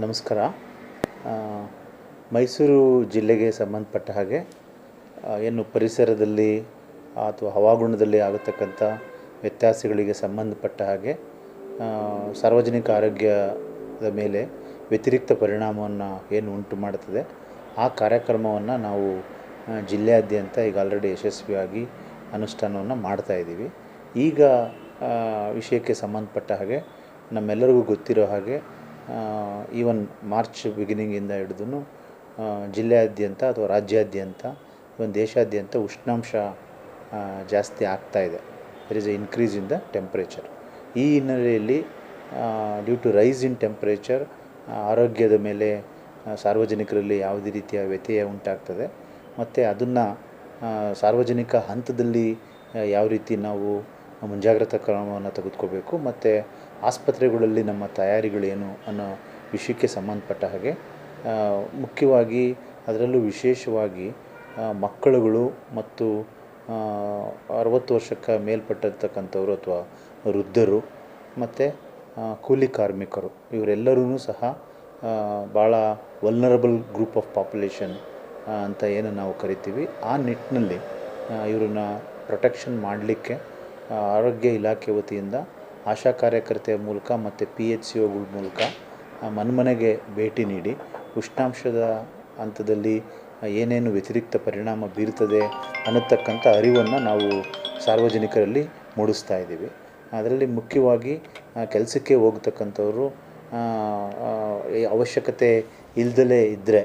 ನಮಸ್ಕಾರ. ಮೈಸೂರು ಜಿಲ್ಲೆಗೆ ಸಂಬಂಧಪಟ್ಟ ಹಾಗೆ ಏನು ಪರಿಸರದಲ್ಲಿ ಅಥವಾ ಹವಾಗುಣದಲ್ಲಿ ಆಗತಕ್ಕಂಥ ವ್ಯತ್ಯಾಸಗಳಿಗೆ ಸಂಬಂಧಪಟ್ಟ ಹಾಗೆ ಸಾರ್ವಜನಿಕ ಆರೋಗ್ಯದ ಮೇಲೆ ವ್ಯತಿರಿಕ್ತ ಪರಿಣಾಮವನ್ನು ಏನು ಉಂಟು ಮಾಡುತ್ತದೆ, ಆ ಕಾರ್ಯಕ್ರಮವನ್ನು ನಾವು ಜಿಲ್ಲೆಯಾದ್ಯಂತ ಈಗ ಆಲ್ರೆಡಿ ಯಶಸ್ವಿಯಾಗಿ ಅನುಷ್ಠಾನವನ್ನು ಮಾಡ್ತಾ ಇದ್ದೀವಿ. ಈಗ ವಿಷಯಕ್ಕೆ ಸಂಬಂಧಪಟ್ಟ ಹಾಗೆ ನಮ್ಮೆಲ್ಲರಿಗೂ ಗೊತ್ತಿರೋ ಹಾಗೆ ಈವನ್ ಮಾರ್ಚ್ ಬಿಗಿನಿಂಗಿಂದ ಹಿಡಿದು ಜಿಲ್ಲೆಯಾದ್ಯಂತ ಅಥವಾ ರಾಜ್ಯಾದ್ಯಂತ ಒಂದು ದೇಶಾದ್ಯಂತ ಉಷ್ಣಾಂಶ ಜಾಸ್ತಿ ಆಗ್ತಾ ಇದೆ. There is a increase in the temperature ಈ ಹಿನ್ನೆಲೆಯಲ್ಲಿ due to rise in temperature ಆರೋಗ್ಯದ ಮೇಲೆ ಸಾರ್ವಜನಿಕರಲ್ಲಿ ಯಾವುದೇ ರೀತಿಯ ವ್ಯತ್ಯಯ ಉಂಟಾಗ್ತದೆ. ಮತ್ತು ಅದನ್ನು ಸಾರ್ವಜನಿಕ ಹಂತದಲ್ಲಿ ಯಾವ ರೀತಿ ನಾವು ಮುಂಜಾಗ್ರತಾ ಕ್ರಮವನ್ನು ತೆಗೆದುಕೋಬೇಕು. ಮತ್ತು ಆಸ್ಪತ್ರೆಗಳಲ್ಲಿ ನಮ್ಮ ತಯಾರಿಗಳೇನು ಅನ್ನೋ ವಿಷಯಕ್ಕೆ ಸಂಬಂಧಪಟ್ಟ ಹಾಗೆ ಮುಖ್ಯವಾಗಿ ಅದರಲ್ಲೂ ವಿಶೇಷವಾಗಿ ಮಕ್ಕಳುಗಳು ಮತ್ತು ಅರವತ್ತು ವರ್ಷಕ್ಕೆ ಮೇಲ್ಪಟ್ಟಿರ್ತಕ್ಕಂಥವ್ರು ಅಥವಾ ವೃದ್ಧರು ಮತ್ತು ಕೂಲಿ ಕಾರ್ಮಿಕರು ಇವರೆಲ್ಲರೂ ಸಹ ಭಾಳ ವಲ್ನರಬಲ್ ಗ್ರೂಪ್ ಆಫ್ ಪಾಪ್ಯುಲೇಷನ್ ಅಂತ ಏನು ನಾವು ಕರಿತೀವಿ. ಆ ನಿಟ್ಟಿನಲ್ಲಿ ಇವ್ರನ್ನ ಪ್ರೊಟೆಕ್ಷನ್ ಮಾಡಲಿಕ್ಕೆ ಆರೋಗ್ಯ ಇಲಾಖೆ ವತಿಯಿಂದ ಆಶಾ ಕಾರ್ಯಕರ್ತೆಯ ಮೂಲಕ ಮತ್ತು ಪಿ ಎಚ್ ಸಿ ಒಗಳ ಮೂಲಕ ಮನ್ಮನೆಗೆ ಮನೆಮನೆಗೆ ಭೇಟಿ ನೀಡಿ, ಉಷ್ಣಾಂಶದ ಹಂತದಲ್ಲಿ ಏನೇನು ವ್ಯತಿರಿಕ್ತ ಪರಿಣಾಮ ಬೀರ್ತದೆ ಅನ್ನತಕ್ಕಂಥ ಅರಿವನ್ನು ನಾವು ಸಾರ್ವಜನಿಕರಲ್ಲಿ ಮೂಡಿಸ್ತಾ ಇದ್ದೀವಿ. ಅದರಲ್ಲಿ ಮುಖ್ಯವಾಗಿ ಕೆಲಸಕ್ಕೆ ಹೋಗ್ತಕ್ಕಂಥವ್ರು ಅವಶ್ಯಕತೆ ಇಲ್ದಲೇ ಇದ್ದರೆ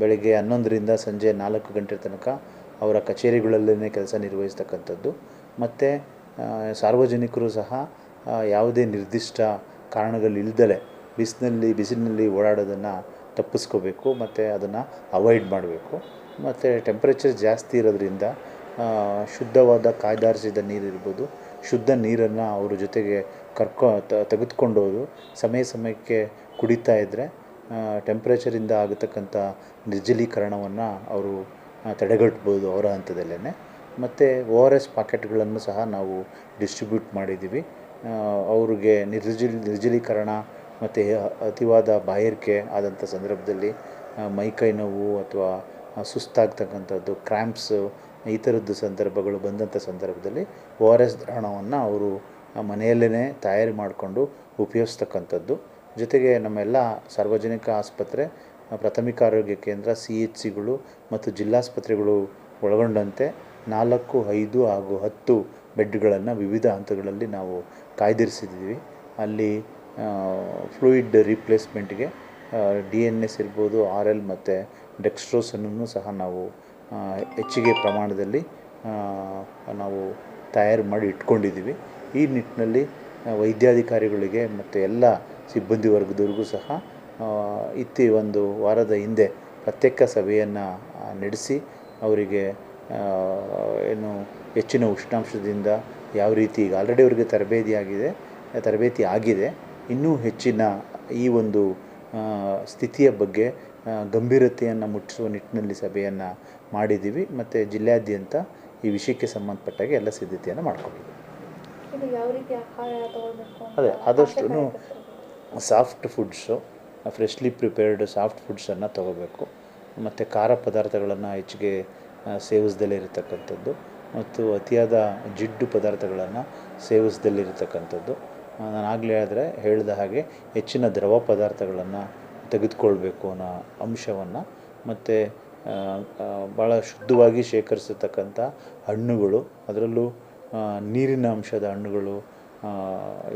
ಬೆಳಗ್ಗೆ ಹನ್ನೊಂದರಿಂದ ಸಂಜೆ ನಾಲ್ಕು ಗಂಟೆ ತನಕ ಅವರ ಕಚೇರಿಗಳಲ್ಲೇ ಕೆಲಸ ನಿರ್ವಹಿಸ್ತಕ್ಕಂಥದ್ದು. ಮತ್ತು ಸಾರ್ವಜನಿಕರು ಸಹ ಯಾವುದೇ ನಿರ್ದಿಷ್ಟ ಕಾರಣಗಳಿಲ್ದಲೆ ಬಿಸಿನಲ್ಲಿ, ಬಿಸಿಲಿನಲ್ಲಿ ಓಡಾಡೋದನ್ನು ತಪ್ಪಿಸ್ಕೋಬೇಕು, ಮತ್ತು ಅದನ್ನು ಅವಾಯ್ಡ್ ಮಾಡಬೇಕು. ಮತ್ತು ಟೆಂಪ್ರೇಚರ್ ಜಾಸ್ತಿ ಇರೋದ್ರಿಂದ ಶುದ್ಧವಾದ ಕಾಯ್ದಾರಿಸಿದ ನೀರಿರ್ಬೋದು ಶುದ್ಧ ನೀರನ್ನು ಅವ್ರ ಜೊತೆಗೆ ಕರ್ಕೊ ತೆಗೆದುಕೊಂಡೋದು, ಸಮಯ ಸಮಯಕ್ಕೆ ಕುಡಿತಾ ಇದ್ದರೆ ಟೆಂಪ್ರೇಚರಿಂದ ಆಗತಕ್ಕಂಥ ನಿರ್ಜಲೀಕರಣವನ್ನು ಅವರು ತಡೆಗಟ್ಬೋದು ಅವರ ಹಂತದಲ್ಲೇ ಮತ್ತು ಓ ಆರ್ ಎಸ್ ಪಾಕೆಟ್ಗಳನ್ನು ಸಹ ನಾವು ಡಿಸ್ಟ್ರಿಬ್ಯೂಟ್ ಮಾಡಿದ್ದೀವಿ. ಅವ್ರಿಗೆ ನಿರ್ಜಲಿ, ನಿರ್ಜಲೀಕರಣ ಮತ್ತು ಅತಿವಾದ ಬಾಯಾರಿಕೆ ಆದಂಥ ಸಂದರ್ಭದಲ್ಲಿ ಮೈ ಮೈಕೈ ನೋವು ಅಥವಾ ಸುಸ್ತಾಗ್ತಕ್ಕಂಥದ್ದು, ಕ್ರ್ಯಾಂಪ್ಸು, ಈ ಥರದ್ದು ಸಂದರ್ಭಗಳು ಬಂದಂಥ ಸಂದರ್ಭದಲ್ಲಿ ಓ ಆರ್ ಎಸ್ ದ್ರಾವಣವನ್ನು ಅವರು ಮನೆಯಲ್ಲೇ ತಯಾರಿ ಮಾಡಿಕೊಂಡು ಉಪಯೋಗಿಸ್ತಕ್ಕಂಥದ್ದು. ಜೊತೆಗೆ ನಮ್ಮೆಲ್ಲ ಸಾರ್ವಜನಿಕ ಆಸ್ಪತ್ರೆ ಪ್ರಾಥಮಿಕ ಆರೋಗ್ಯ ಕೇಂದ್ರ, ಸಿ ಎಚ್ ಸಿಗಳು ಮತ್ತು ಜಿಲ್ಲಾಸ್ಪತ್ರೆಗಳು ಒಳಗೊಂಡಂತೆ ನಾಲ್ಕು, ಐದು ಹಾಗೂ ಹತ್ತು ಬೆಡ್ಗಳನ್ನು ವಿವಿಧ ಹಂತಗಳಲ್ಲಿ ನಾವು ಕಾಯ್ದಿರಿಸಿದ್ದೀವಿ. ಅಲ್ಲಿ ಫ್ಲೂಯಿಡ್ ರಿಪ್ಲೇಸ್ಮೆಂಟ್ಗೆ ಡಿ ಎನ್ ಎಸ್ ಇರ್ಬೋದು, ಆರ್ ಎಲ್ ಮತ್ತು ಡೆಕ್ಸ್ಟ್ರೋಸನ್ನು ಸಹ ನಾವು ಹೆಚ್ಚಿಗೆ ಪ್ರಮಾಣದಲ್ಲಿ ನಾವು ತಯಾರು ಮಾಡಿ ಇಟ್ಕೊಂಡಿದ್ದೀವಿ. ಈ ನಿಟ್ಟಿನಲ್ಲಿ ವೈದ್ಯಾಧಿಕಾರಿಗಳಿಗೆ ಮತ್ತು ಎಲ್ಲ ಸಿಬ್ಬಂದಿ ವರ್ಗದವ್ರಿಗೂ ಸಹ ಇತ್ತೀ ಒಂದು ವಾರದ ಹಿಂದೆ ಪ್ರತ್ಯೇಕ ಸಭೆಯನ್ನು ನಡೆಸಿ, ಅವರಿಗೆ ಏನು ಹೆಚ್ಚಿನ ಉಷ್ಣಾಂಶದಿಂದ ಯಾವ ರೀತಿ ಈಗ ಆಲ್ರೆಡಿ ಅವರಿಗೆ ತರಬೇತಿ ಆಗಿದೆ ತರಬೇತಿ ಆಗಿದೆ. ಇನ್ನೂ ಹೆಚ್ಚಿನ ಈ ಒಂದು ಸ್ಥಿತಿಯ ಬಗ್ಗೆ ಗಂಭೀರತೆಯನ್ನು ಮುಟ್ಟಿಸುವ ನಿಟ್ಟಿನಲ್ಲಿ ಸಭೆಯನ್ನು ಮಾಡಿದ್ದೀವಿ. ಮತ್ತು ಜಿಲ್ಲೆಯಾದ್ಯಂತ ಈ ವಿಷಯಕ್ಕೆ ಸಂಬಂಧಪಟ್ಟಾಗೆ ಎಲ್ಲ ಸಿದ್ಧತೆಯನ್ನು ಮಾಡ್ಕೊಂಡಿದ್ದೀವಿ. ಅದೇ ಆದಷ್ಟು soft foods freshly prepared soft ಫುಡ್ಸನ್ನು ತಗೋಬೇಕು. ಮತ್ತು ಖಾರ ಪದಾರ್ಥಗಳನ್ನು ಹೆಚ್ಚಿಗೆ ಆ, ಸೇವಿಸ್ದಲೇ ಇರತಕ್ಕಂಥದ್ದು ಮತ್ತು ಅತಿಯಾದ ಜಿಡ್ಡು ಪದಾರ್ಥಗಳನ್ನು ಸೇವಿಸ್ದಲ್ಲಿರತಕ್ಕಂಥದ್ದು. ನಾನು ಆಗಲೇ ಆದರೆ ಹೇಳಿದ ಹಾಗೆ ಹೆಚ್ಚಿನ ದ್ರವ ಪದಾರ್ಥಗಳನ್ನು ತೆಗೆದುಕೊಳ್ಬೇಕು ಅನ್ನೋ ಅಂಶವನ್ನು ಮತ್ತು ಭಾಳ ಶುದ್ಧವಾಗಿ ಶೇಖರಿಸತಕ್ಕಂಥ ಹಣ್ಣುಗಳು ಅದರಲ್ಲೂ ನೀರಿನ ಅಂಶದ ಹಣ್ಣುಗಳು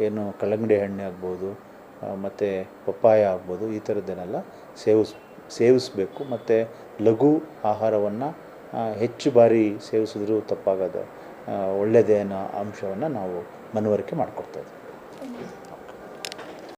ಏನು ಕಲ್ಲಂಗಡಿ ಹಣ್ಣು ಆಗ್ಬೋದು ಮತ್ತು ಪಪ್ಪಾಯ ಆಗ್ಬೋದು ಈ ಥರದ್ದನ್ನೆಲ್ಲ ಸೇವಿಸ್ ಸೇವಿಸಬೇಕು. ಮತ್ತು ಲಘು ಆಹಾರವನ್ನು ಹೆಚ್ಚು ಬಾರಿ ಸೇವಿಸಿದ್ರೂ ತಪ್ಪಾಗದ ಒಳ್ಳೆಯದೇ ಅನ್ನೋ ಅಂಶವನ್ನು ನಾವು ಮನವರಿಕೆ ಮಾಡಿಕೊಡ್ತಾ ಇದ್ದೀವಿ.